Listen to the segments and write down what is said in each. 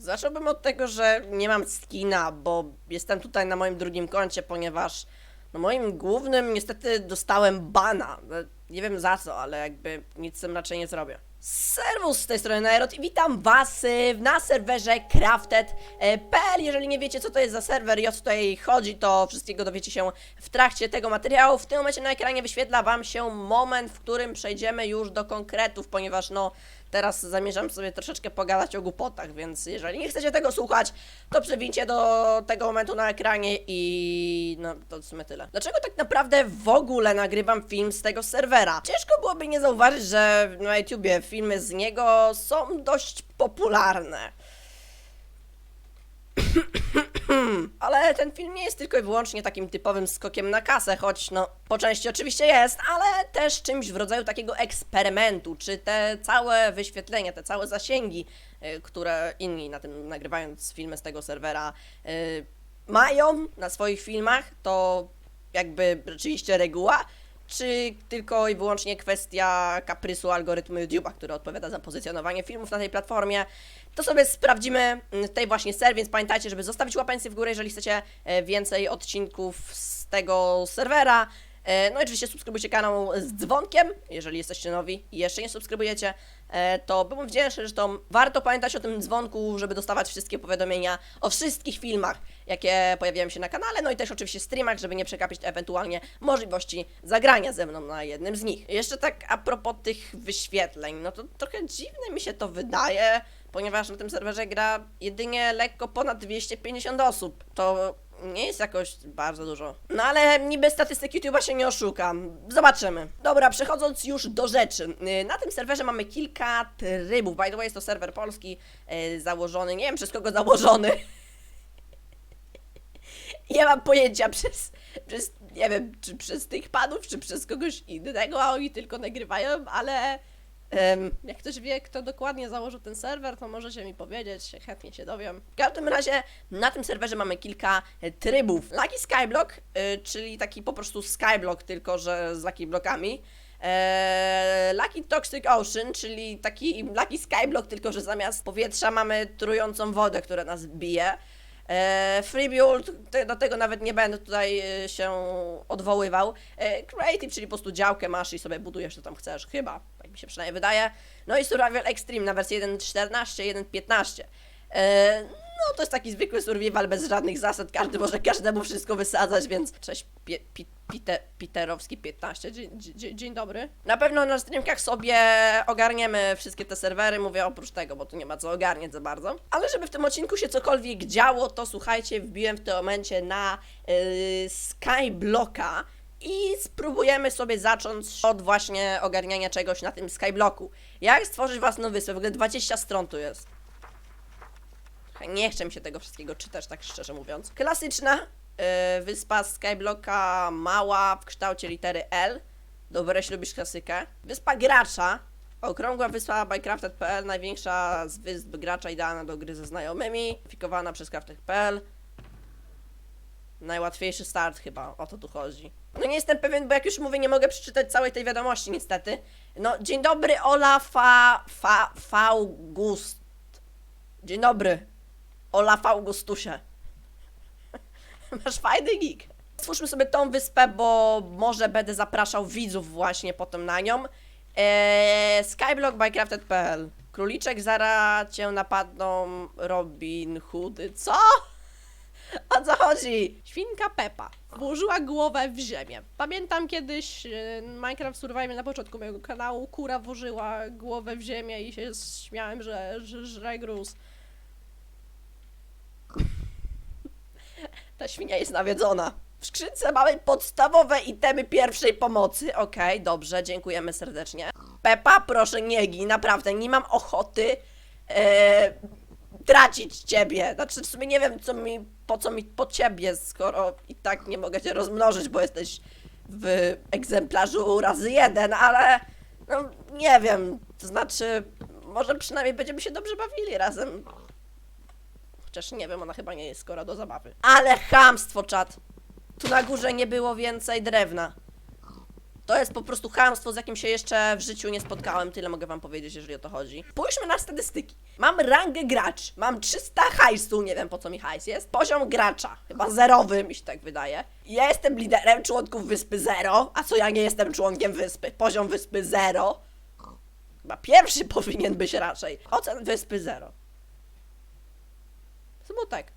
Zacząłbym od tego, że nie mam skina, bo jestem tutaj na moim drugim koncie, ponieważ na moim głównym niestety dostałem bana. Nie wiem za co, ale jakby nic z tym raczej nie zrobię. Serwus z tej strony Nairot i witam was y, na serwerze crafted.pl Jeżeli nie wiecie co to jest za serwer i o co tutaj chodzi, to wszystkiego dowiecie się w trakcie tego materiału. W tym momencie na ekranie wyświetla wam się moment, w którym przejdziemy już do konkretów, ponieważ no teraz zamierzam sobie troszeczkę pogadać o głupotach, więc jeżeli nie chcecie tego słuchać, to przewincie do tego momentu na ekranie i no to w sumie tyle. Dlaczego tak naprawdę w ogóle nagrywam film z tego serwera? Ciężko byłoby nie zauważyć, że na YouTubie filmy z niego są dość popularne. Ale ten film nie jest tylko i wyłącznie takim typowym skokiem na kasę, choć no po części oczywiście jest, ale też czymś w rodzaju takiego eksperymentu, czy te całe wyświetlenia, te całe zasięgi, y, które inni na tym nagrywając filmy z tego serwera y, mają na swoich filmach, to jakby rzeczywiście reguła, czy tylko i wyłącznie kwestia kaprysu algorytmu YouTube'a, który odpowiada za pozycjonowanie filmów na tej platformie. To sobie sprawdzimy mm, w tej właśnie ser, więc pamiętajcie, żeby zostawić łapencję w górę, jeżeli chcecie e, więcej odcinków z tego serwera. E, No i oczywiście subskrybujcie kanał z dzwonkiem, jeżeli jesteście nowi i jeszcze nie subskrybujecie, e, to byłbym wdzięczny, zresztą warto pamiętać o tym dzwonku, żeby dostawać wszystkie powiadomienia o wszystkich filmach, jakie pojawiają się na kanale, no i też oczywiście streamach, żeby nie przekapić ewentualnie możliwości zagrania ze mną na jednym z nich. Jeszcze tak a propos tych wyświetleń, no to trochę dziwne mi się to wydaje, ponieważ na tym serwerze gra jedynie lekko ponad 250 osób. To nie jest jakoś bardzo dużo. No ale niby statystyk YouTube'a się nie oszukam. Zobaczymy. Dobra, przechodząc już do rzeczy. Yy, Na tym serwerze mamy kilka trybów. By the way, jest to serwer polski, yy, założony, nie wiem przez kogo założony. Nie mam pojęcia przez, przez, nie wiem, czy przez tych panów, czy przez kogoś innego, a oni tylko nagrywają, ale jak ktoś wie, kto dokładnie założył ten serwer, to możecie mi powiedzieć, chętnie się dowiem. W każdym razie na tym serwerze mamy kilka e, trybów. Lucky Skyblock, y, czyli taki po prostu Skyblock, tylko że z Lucky Blockami. Eee, Lucky Toxic Ocean, czyli taki Lucky Skyblock, tylko że zamiast powietrza mamy trującą wodę, która nas bije. Eee, free build, do tego nawet nie będę tutaj e, się odwoływał. Creative, czyli po prostu działkę masz i sobie budujesz co tam chcesz, chyba, się przynajmniej wydaje. No i Survival Extreme na wersję 1.14, 1.15. Eee, no to jest taki zwykły survival bez żadnych zasad, każdy może każdemu wszystko wysadzać, więc cześć Pie, pi, Pite, Piterowski 15, dzień, dzień, dzień dobry. Na pewno na streamkach sobie ogarniemy wszystkie te serwery, mówię oprócz tego, bo tu nie ma co ogarniać za bardzo. Ale żeby w tym odcinku się cokolwiek działo, to słuchajcie, wbiłem w tym momencie na yy, Skyblocka i spróbujemy sobie zacząć od właśnie ogarniania czegoś na tym Skyblocku. Jak stworzyć własną wyspę? W ogóle 20 stron tu jest. Nie chcę mi się tego wszystkiego czytać, tak szczerze mówiąc. Klasyczna yy, wyspa Skyblocka, mała, w kształcie litery L. Dobra, jeśli lubisz klasykę. Wyspa gracza. Okrągła wyspa by Crafted.pl, największa z wysp gracza, idealna do gry ze znajomymi. Fikowana przez Crafted.pl. Najłatwiejszy start chyba, o to tu chodzi. No nie jestem pewien, bo jak już mówię, nie mogę przeczytać całej tej wiadomości niestety. No, dzień dobry, Ola Fa... Fa... Faugust. Dzień dobry. Olaf Augustusie. Masz fajny geek. Stwórzmy sobie tą wyspę, bo może będę zapraszał widzów właśnie potem na nią. Eee, Skyblock by Crafted.pl Króliczek zara cię napadną Robin Hoody. Co? O co chodzi? Świnka Pepa włożyła głowę w ziemię. Pamiętam kiedyś e, Minecraft Survival na początku mojego kanału, kura włożyła głowę w ziemię i się śmiałem, że, że. Ta świnia jest nawiedzona. W skrzynce mamy podstawowe itemy pierwszej pomocy. Okej, dobrze, dziękujemy serdecznie. Pepa, proszę nie gin, naprawdę, nie mam ochoty e, tracić ciebie. Znaczy, w sumie nie wiem, co mi, po co mi po ciebie, skoro i tak nie mogę cię rozmnożyć, bo jesteś w egzemplarzu razy jeden, ale no nie wiem, to znaczy, może przynajmniej będziemy się dobrze bawili razem. Chociaż nie wiem, ona chyba nie jest skora do zabawy. Ale chamstwo, czat! Tu na górze nie było więcej drewna. To jest po prostu chamstwo, z jakim się jeszcze w życiu nie spotkałem. Tyle mogę wam powiedzieć, jeżeli o to chodzi. Spójrzmy na statystyki. Mam rangę gracz. Mam 300 hajsu. Nie wiem po co mi hajs jest. Poziom gracza. Chyba zerowy mi się tak wydaje. Ja jestem liderem członków wyspy Zero. A co ja nie jestem członkiem wyspy? Poziom wyspy Zero. Chyba pierwszy powinien być raczej. Ocen wyspy Zero. Smutek.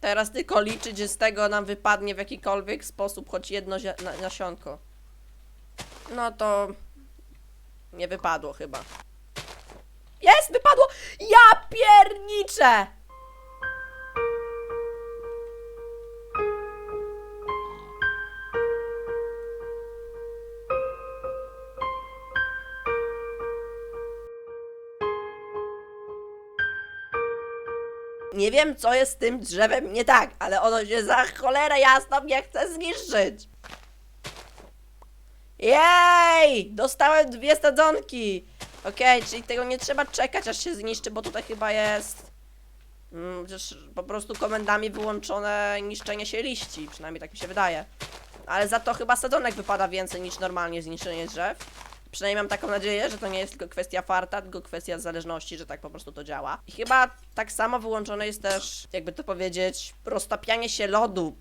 Teraz tylko liczyć, że z tego nam wypadnie w jakikolwiek sposób choć jedno nasionko. No to nie wypadło chyba. Jest, wypadło! Ja pierniczę! Nie wiem, co jest z tym drzewem nie tak, ale ono się za cholerę jasno mnie chce zniszczyć. Jej! Dostałem dwie stadzonki! Okej, czyli tego nie trzeba czekać, aż się zniszczy, bo tutaj chyba jest... Mm, przecież po prostu komendami wyłączone niszczenie się liści, przynajmniej tak mi się wydaje. Ale za to chyba sadzonek wypada więcej niż normalnie zniszczenie drzew. Przynajmniej mam taką nadzieję, że to nie jest tylko kwestia farta, tylko kwestia zależności, że tak po prostu to działa. I chyba tak samo wyłączone jest też, jakby to powiedzieć, roztapianie się lodu.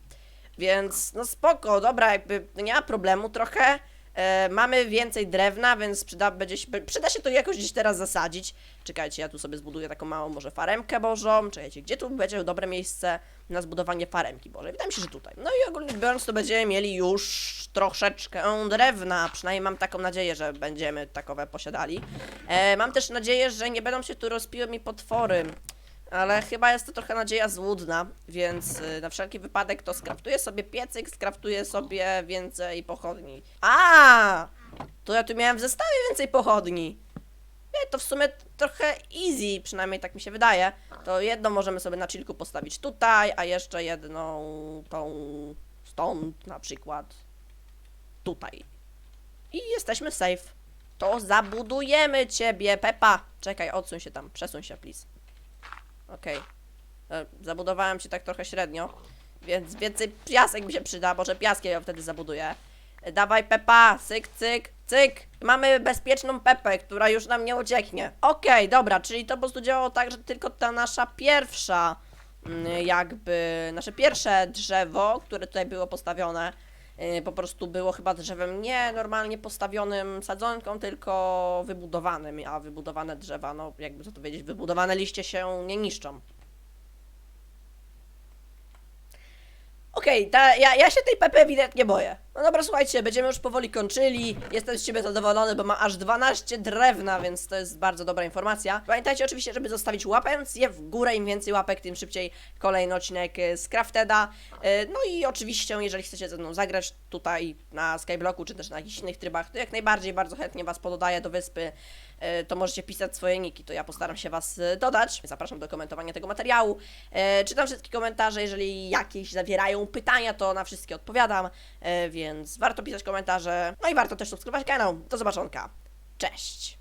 Więc no spoko, dobra, jakby nie ma problemu trochę. E, mamy więcej drewna, więc przyda, będzie się, przyda się to jakoś gdzieś teraz zasadzić. Czekajcie, ja tu sobie zbuduję taką małą może faremkę bożą. Czekajcie, gdzie tu będzie dobre miejsce na zbudowanie faremki bożej? Wydaje mi się, że tutaj. No i ogólnie biorąc, to będziemy mieli już troszeczkę drewna. Przynajmniej mam taką nadzieję, że będziemy takowe posiadali. E, mam też nadzieję, że nie będą się tu rozpiły mi potwory. Ale chyba jest to trochę nadzieja złudna, więc y, na wszelki wypadek to skraftuję sobie piecyk, skraftuję sobie więcej pochodni. A! To ja tu miałem w zestawie więcej pochodni. Nie, to w sumie trochę easy, przynajmniej tak mi się wydaje. To jedną możemy sobie na chillku postawić tutaj, a jeszcze jedną tą stąd na przykład tutaj. I jesteśmy safe. To zabudujemy ciebie, Pepa. Czekaj, odsuń się tam, przesuń się, please. Okej. E, Zabudowałem się tak trochę średnio, więc więcej piasek mi się przyda, może piaskiem ja wtedy zabuduję. Dawaj Pepa, cyk, cyk, cyk. Mamy bezpieczną Pepę, która już nam nie ucieknie. Okej, dobra, czyli to po prostu działało tak, że tylko ta nasza pierwsza, mm, jakby, nasze pierwsze drzewo, które tutaj było postawione, po prostu było chyba drzewem nie normalnie postawionym sadzonką, tylko wybudowanym, a wybudowane drzewa, no jakby to powiedzieć, wybudowane liście się nie niszczą. Okej, ta- ja, ja się tej Pepy ewidentnie boję. No dobra, słuchajcie, będziemy już powoli kończyli. Jestem z ciebie zadowolony, bo ma aż 12 drewna, więc to jest bardzo dobra informacja. Pamiętajcie oczywiście, żeby zostawić łapęcję w górę. Im więcej łapek, tym szybciej kolejny odcinek y, z Crafteda. Y, No i oczywiście, jeżeli chcecie ze mną zagrać tutaj na Skyblocku, czy też na jakichś innych trybach, to jak najbardziej bardzo chętnie was pododaję do wyspy. Y, To możecie pisać swoje niki, to ja postaram się was dodać. Zapraszam do komentowania tego materiału. Czytam wszystkie komentarze, jeżeli jakieś zawierają pytania, to na wszystkie odpowiadam, e, więc warto pisać komentarze, no i warto też subskrybować kanał. Do zobaczonka. Cześć!